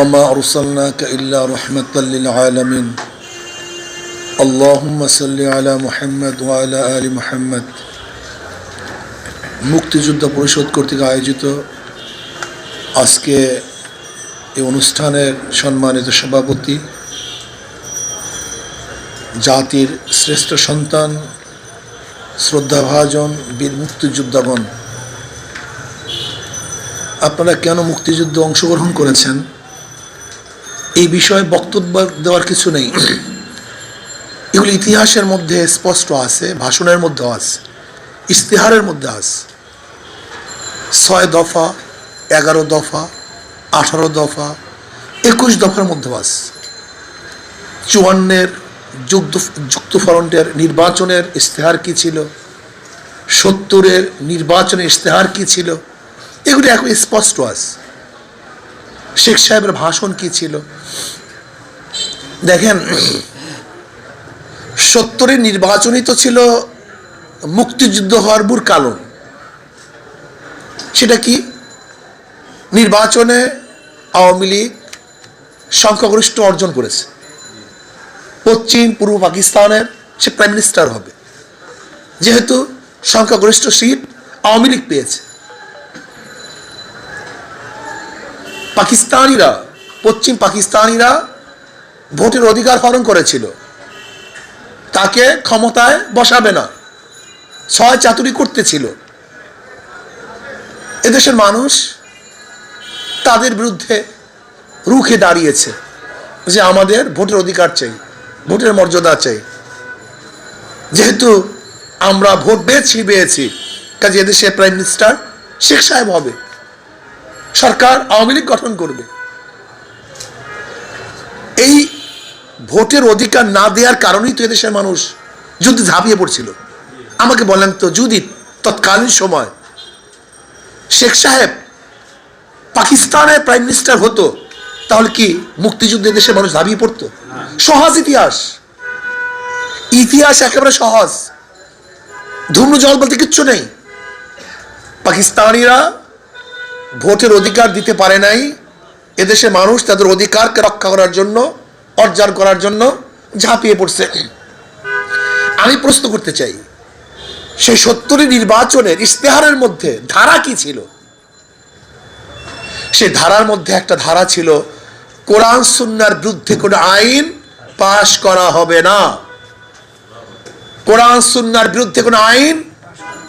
وما أرسلناك إلا رحمة للعالمين اللهم صل على محمد وعلى آل محمد মুক্তিযুদ্ধ পরিষদ কর্তৃক আয়োজিত আজকে এই অনুষ্ঠানের সম্মানিত সভাপতি জাতির শ্রেষ্ঠ সন্তান শ্রদ্ধাভাজন বীর মুক্তিযোদ্ধাগণ আপনারা কেন মুক্তিযুদ্ধে অংশগ্রহণ করেছেন এই বিষয়ে বক্তব্য দেওয়ার কিছু নেই। এগুলি ইতিহাসের মধ্যে স্পষ্ট আছে, ভাষণের মধ্যে আছে ইস্তেহারের মধ্যে আছে। ছয় দফা, এগারো দফা, আঠারো দফা, একুশ দফার মধ্যে আছে। চুয়ান্নের যুক্ত যুক্ত ফ্রন্টের নির্বাচনের ইস্তেহার কী ছিল? সত্তরের নির্বাচনের ইস্তেহার কী ছিল? এগুলি এখন স্পষ্ট আছে। শেখ সাহেবের ভাষণ কি ছিল? দেখেন সত্তরের নির্বাচনই তো ছিল মুক্তিযুদ্ধ হওয়ার মূল কারণ সেটা কি? নির্বাচনে আওয়ামী লীগ সংখ্যাগরিষ্ঠ অর্জন করেছে। পশ্চিম পূর্ব পাকিস্তানের সে প্রাইম মিনিস্টার হবে। যেহেতু সংখ্যাগরিষ্ঠ সিট আওয়ামী লীগ পেয়েছে। পাকিস্তানিরা, পশ্চিম পাকিস্তানিরা ভোটের অধিকার হরণ করেছিল। তাকে ক্ষমতায় বসাবে না। ছয় চাতুরি করতেছিল এদেশের মানুষ তাদের বিরুদ্ধে রুখে দাঁড়িয়েছে যে আমাদের ভোটের অধিকার চাই, ভোটের মর্যাদা চাই। যেহেতু আমরা ভোট পেয়েছি পেয়েছি কাজে এদেশে প্রাইম মিনিস্টার শেখ সাহেব হবে। সরকার আওয়ামী লীগ গঠন করবে। এই ভোটের অধিকার না দেওয়ার কারণেই তো এদেশের মানুষ যুদ্ধে ঝাঁপিয়ে পড়ছিল। আমাকে বলেন তো যদি তৎকালীন সময় শেখ সাহেব পাকিস্তানের প্রাইম মিনিস্টার হতো, তাহলে কি মুক্তিযুদ্ধে দেশের মানুষ ঝাঁপিয়ে পড়তো? সহজ ইতিহাস। ইতিহাস একেবারে সহজ। ধুমু জল বলতে কিচ্ছু নেই। পাকিস্তানিরা ভোটের অধিকার দিতে পারে নাই। এদেশে মানুষ তাদের অধিকারকে রক্ষা করার জন্য, অর্জন করার জন্য ঝাঁপিয়ে পড়ছে। আমি প্রশ্ন করতে চাই, সেই সত্তরের নির্বাচনের ইশতেহারের মধ্যে ধারা কি ছিল? সে ধারার মধ্যে একটা ধারা ছিল, কোরআন সুন্নার বিরুদ্ধে কোনো আইন পাশ করা হবে না। কোরআন সুন্নার বিরুদ্ধে কোনো আইন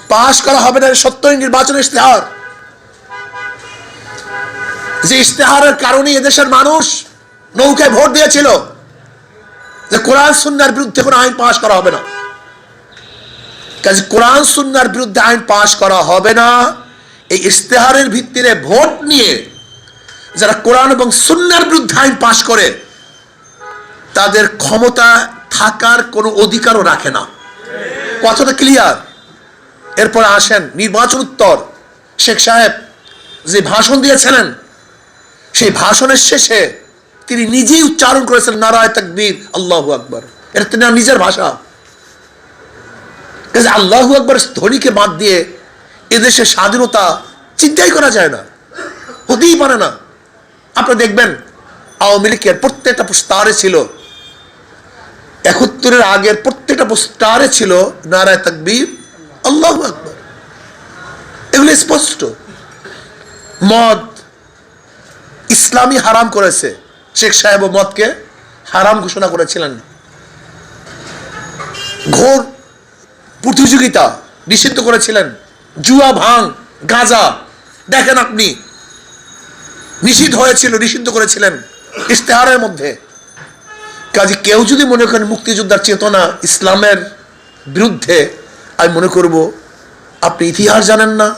পাশ করা হবে না সত্তরের নির্বাচনের ইশতেহার। যে ইশতেহারের কারণে এদেশের মানুষ নৌকায় ভোট দিয়েছিল যে কোরআন সুন্নার বিরুদ্ধে কোনো আইন পাশ করা হবে না। কাজে কোরআন সুন্নার বিরুদ্ধে আইন পাশ করা হবে না। এই ইশতেহারের ভিত্তিতে ভোট নিয়ে যারা কোরআন এবং সুন্নার বিরুদ্ধে আইন পাশ করে, তাদের ক্ষমতা থাকার কোনো অধিকারও রাখে না। কথাটা ক্লিয়ার এরপর আসেন নির্বাচন উত্তর। শেখ সাহেব যে ভাষণ দিয়েছিলেন সেই ভাষণের শেষে তিনি নিজেই উচ্চারণ করেছেন, নারায় তাকবীর, আল্লাহ আকবর। এটা তিনি নিজের ভাষা। আল্লাহু আকবর ধ্বনিকে বাদ দিয়ে এদেশের স্বাধীনতা চিন্তাই করা যায় না, হতেই পারে না। আপনি দেখবেন, আওয়ামী লীগের প্রত্যেকটা পোস্টারে ছিল, একাত্তরের আগের প্রত্যেকটা পোস্টারে ছিল, নারায় তাকবীর, আল্লাহু আকবর। এগুলো স্পষ্ট। মদ ইসলামী হারাম করেছে। শেখ সাহেব মদকে হারাম ঘোষণা করেছিলেন। ঘোর প্রতিযোগিতা নিষিদ্ধ করেছিলেন। জুয়া ভাং গাঁজা, দেখেন আপনি, নিষিদ্ধ হয়েছিল, নিষিদ্ধ করেছিলেন ইশতেহারের মধ্যে। কাজে কেউ যদি মনে করেন মুক্তিযোদ্ধার চেতনা ইসলামের বিরুদ্ধে, আমি মনে করব, আপনি ইতিহাস জানেন না,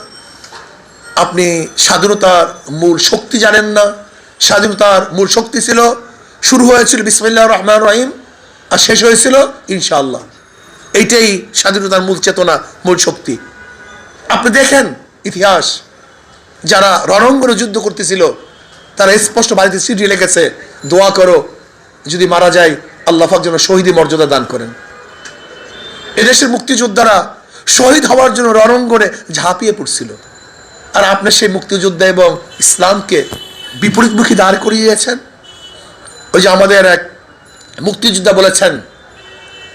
আপনি স্বাধীনতার মূল শক্তি জানেন না স্বাধীনতার মূল শক্তি ছিল, শুরু হয়েছিল বিসমিল্লাহ রহমান রহিম আর শেষ হয়েছিল ইনশাআল্লাহ। এইটাই স্বাধীনতার মূল চেতনা, মূল শক্তি। আপনি দেখেন ইতিহাস, যারা রণাঙ্গনে যুদ্ধ করতেছিল, তারা স্পষ্ট বাড়িতে চিঠি লিখেছে, দোয়া করো, যদি মারা যায়, আল্লাহ পাক যেন শহীদি মর্যাদা দান করেন। এদেশের মুক্তিযোদ্ধারা শহীদ হওয়ার জন্য রণাঙ্গনে ঝাঁপিয়ে পড়ছিল। আর আপনার সেই মুক্তিযোদ্ধা এবং ইসলামকে বিপরীতমুখী দাঁড় করিয়েছেন। ওই যে আমাদের এক মুক্তিযোদ্ধা বলেছেন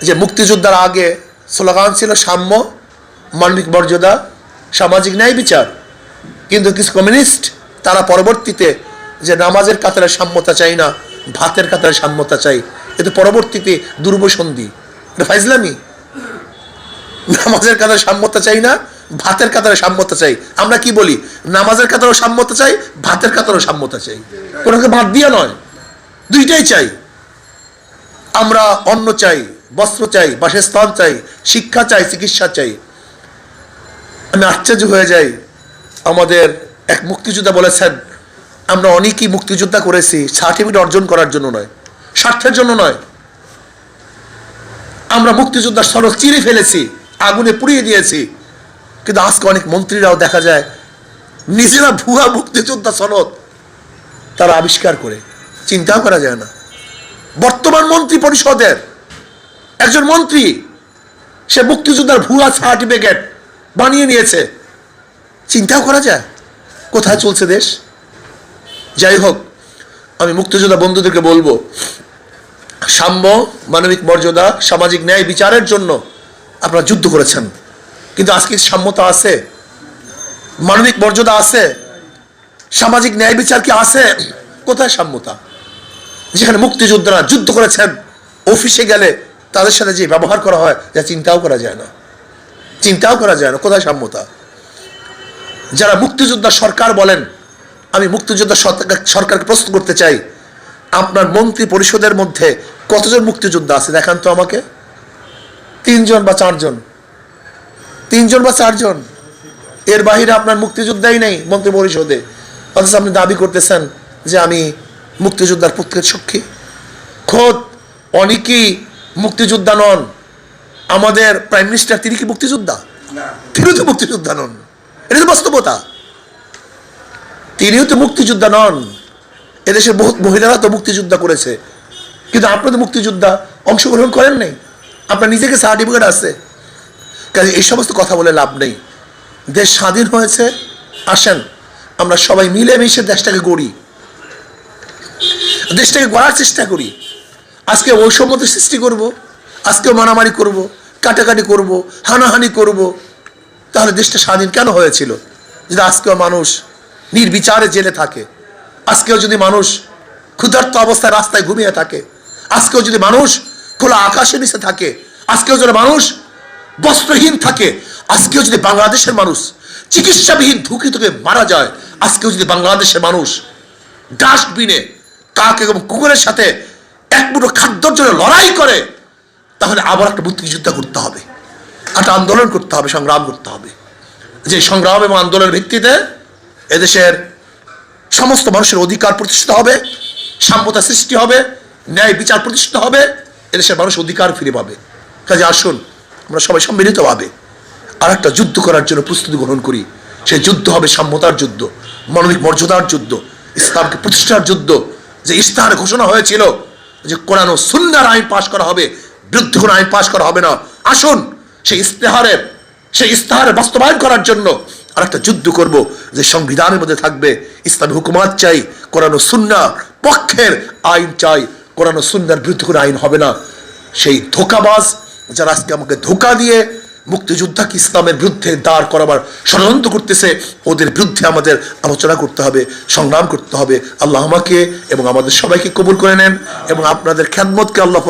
যে মুক্তিযোদ্ধার আগে স্লোগান ছিল, সাম্য, মানবিক মর্যাদা, সামাজিক ন্যায় বিচার। কিন্তু কিছু কমিউনিস্ট তারা পরবর্তীতে যে নামাজের কাতারে সাম্যতা চাই না, ভাতের কাতারে সাম্যতা চাই এতে পরবর্তীতে দুর্বসন্ধি। এটা ফাইজলামি। নামাজের কাতারে সাম্যতা চাই না ভাতের কাতারে সাম্যতা চাই। আমরা কি বলি? নামাজের কাতারেও সাম্যতা চাই, ভাতের কাতারেও সাম্যতা চাই। কোনোকে ভাত দিয়ে নয়, দুইটাই চাই। আমরা অন্ন চাই, বস্ত্র চাই, বাসস্থান চাই, শিক্ষা চাই, চিকিৎসা চাই। আমি আশ্চর্য হয়ে যাই। আমাদের এক মুক্তিযোদ্ধা বলেছেন, আমরা অনেকই মুক্তিযোদ্ধা করেছি, সার্টিফিকেট অর্জন করার জন্য নয়, স্বার্থের জন্য নয়। আমরা মুক্তিযোদ্ধার সড়ক চিরে ফেলেছি, আগুনে পুড়িয়ে দিয়েছি কিন্তু আজকে অনেক মন্ত্রীরাও দেখা যায় নিজেরা ভুয়া মুক্তিযোদ্ধা সনদ তারা আবিষ্কার করে। চিন্তাও করা যায় না। বর্তমান মন্ত্রী পরিষদের একজন মন্ত্রী, সে মুক্তিযোদ্ধার ভুয়া সার্টিফিকেট বানিয়ে নিয়েছে। চিন্তাও করা যায়। কোথায় চলছে দেশ? যাই হোক, আমি মুক্তিযোদ্ধা বন্ধুদেরকে বলব, সাম্য, মানবিক মর্যাদা, সামাজিক ন্যায় বিচারের জন্য আপনারা যুদ্ধ করেছেন। কিন্তু আজকে সাম্যতা আছে, মানবিক মর্যাদা আছে, সামাজিক ন্যায় বিচার কি আছে? কোথায় সাম্যতা? যেখানে মুক্তিযোদ্ধারা যুদ্ধ করেছেন, অফিসে গেলে তাদের সাথে যে ব্যবহার করা হয়, যা চিন্তাও করা যায় না। চিন্তাও করা যায় না, কোথায় সাম্যতা? যারা মুক্তিযোদ্ধা সরকার বলেন, আমি মুক্তিযোদ্ধা সরকারকে প্রশ্ন করতে চাই, আপনার মন্ত্রী পরিষদের মধ্যে কতজন মুক্তিযোদ্ধা আছে? দেখান তো আমাকে। তিনজন বা চারজন? তিনজন বা চারজন? এর বাহিরে আপনার মুক্তিযোদ্ধাই নেই মন্ত্রী পরিষদে। অথচ আপনি দাবি করতেছেন যে আমি মুক্তিযোদ্ধার পুত্রের সক্ষী খোদ অনেকেই মুক্তিযোদ্ধা নন। আমাদের প্রাইম মিনিস্টার তিনি কি মুক্তিযোদ্ধা? তিনিও তো মুক্তিযোদ্ধা নন। এটা তো বাস্তবতা। তিনিও তো মুক্তিযোদ্ধা নন। এদেশের বহুত মহিলারা তো মুক্তিযোদ্ধা করেছে। কিন্তু আপনার তো মুক্তিযোদ্ধা অংশগ্রহণ করেন নাই। আপনার নিজেকে সার্টিফিকেট আছে। কাজে এই সমস্ত কথা বলে লাভ নেই। দেশ স্বাধীন হয়েছে, আসেন, আমরা সবাই মিলেমিশে দেশটাকে গড়ি। দেশটাকে গড়ার চেষ্টা করি। আজকে বৈষম্যতা সৃষ্টি করব আজকে মারামারি করব, কাটাকাটি করব, হানাহানি করব। তাহলে দেশটা স্বাধীন কেন হয়েছিল? যদি আজকেও মানুষ নির্বিচারে জেলে থাকে, আজকেও যদি মানুষ ক্ষুধার্ত অবস্থায় রাস্তায় ঘুমিয়ে থাকে, আজকেও যদি মানুষ খোলা আকাশের নিচে থাকে, আজকেও যদি মানুষ বস্ত্রহীন থাকে। আজকেও যদি বাংলাদেশের মানুষ চিকিৎসাবিহীন ধুকে ধুকে মারা যায়, আজকেও যদি বাংলাদেশের মানুষ ডাস্টবিনে কাক এবং কুকুরের সাথে এক মুঠো খাদ্যর জন্য লড়াই করে, তাহলে আবার একটা মুক্তিযুদ্ধ করতে হবে। একটা আন্দোলন করতে হবে, সংগ্রাম করতে হবে। যে সংগ্রাম এবং আন্দোলনের ভিত্তিতে এদেশের সমস্ত মানুষের অধিকার প্রতিষ্ঠিত হবে, সাম্যতা সৃষ্টি হবে, ন্যায় বিচার প্রতিষ্ঠিত হবে, এদেশের মানুষ অধিকার ফিরে পাবে। কাজে আসুন আমরা সবাই সম্মিলিতভাবে আর একটা যুদ্ধ করার জন্য প্রস্তুতি গ্রহণ করি। সেই যুদ্ধ হবে সাম্যতার যুদ্ধ, মানবিক মর্যাদার যুদ্ধ, ইসলামকে প্রতিষ্ঠার যুদ্ধ। যে ইস্তাহারে ঘোষণা হয়েছিল যে কোরআন ও সুন্নার আইন পাশ করা হবে, বিরুদ্ধে কোনো আইন পাশ করা হবে না। আসুন, সেই ইস্তেহারের সেই ইস্তাহারের বাস্তবায়ন করার জন্য আর একটা যুদ্ধ করব যে সংবিধানের মধ্যে থাকবে, ইসলামী হুকুমাত চাই, কোরআন সুন্না পক্ষের আইন চাই, কোরআন ও সুন্নার বিরুদ্ধে কোনো আইন হবে না। সেই ধোকাবাজ যারা আজকে আমাকে ধোকা দিয়ে মুক্তিযোদ্ধাকে ইসলামের বিরুদ্ধে দাঁড় করাবার ষড়যন্ত্র করতেছে, ওদের বিরুদ্ধে আমাদের আলোচনা করতে হবে, সংগ্রাম করতে হবে। আল্লাহ আমাকে এবং আমাদের সবাইকে কবুল করে নেন এবং আপনাদের খ্যাতমতকে আল্লাহ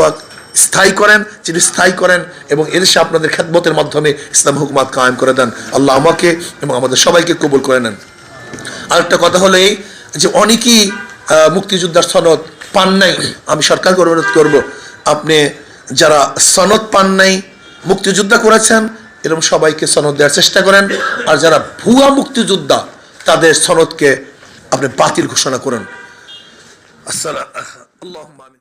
স্থায়ী করেন, যিনি স্থায়ী করেন এবং এদেশে আপনাদের খ্যাতমতের মাধ্যমে ইসলাম হুকুমাত কায়েম করে দেন। আল্লাহ আমাকে এবং আমাদের সবাইকে কবুল করে নেন। আরেকটা কথা হলো এই যে অনেকেই মুক্তিযোদ্ধার সনদ পান নাই, আমি সরকারকে অনুরোধ করব, আপনি যারা সনদ পান নাই, মুক্তিযোদ্ধা করেছেন এরকম সবাইকে সনদ দেওয়ার চেষ্টা করেন। আর যারা ভুয়া মুক্তিযোদ্ধা, তাদের সনদকে আপনি বাতিল ঘোষণা করেন। আসসালাম আমিন।